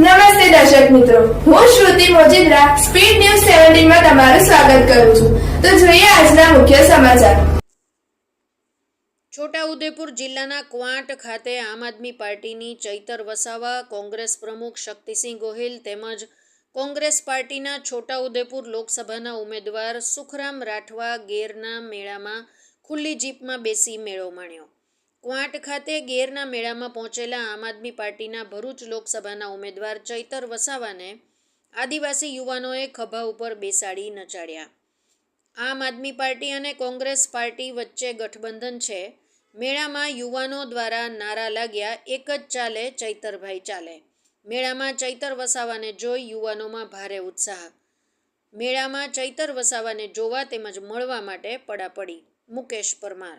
નમસ્તે દર્શક મિત્રો. હું શ્રુતિ મોજીદ્રા, સ્પીડ ન્યૂઝ સેવન્ટીનમાં તમારું સ્વાગત કરું છું. તો જોઈએ આજના મુખ્ય સમાચાર. છોટાઉદેપુર જિલ્લાના ક્વાંટ ખાતે આમ આદમી પાર્ટીની ચૈતર વસાવા, કોંગ્રેસ પ્રમુખ શક્તિસિંહ ગોહિલ તેમજ કોંગ્રેસ પાર્ટીના છોટાઉદેપુર લોકસભાના ઉમેદવાર સુખરામ રાઠવા ગેરના મેળામાં ખુલ્લી જીપમાં બેસી મેળો માણ્યો. ક્વાંટ ખાતે ગેરના મેળામાં પહોંચેલા આમ આદમી પાર્ટીના ભરૂચ લોકસભાના ઉમેદવાર ચૈતર વસાવાને આદિવાસી યુવાનોએ ખભા ઉપર બેસાડી નચાડ્યા. આમ આદમી પાર્ટી અને કોંગ્રેસ પાર્ટી વચ્ચે ગઠબંધન છે. મેળામાં યુવાનો દ્વારા નારા લાગ્યા, એક જ ચાલે ચૈતરભાઈ ચાલે. મેળામાં ચૈતર વસાવાને જોઈ યુવાનોમાં ભારે ઉત્સાહ. મેળામાં ચૈતર વસાવાને જોવા તેમજ મળવા માટે પડાપડી. મુકેશ પરમાર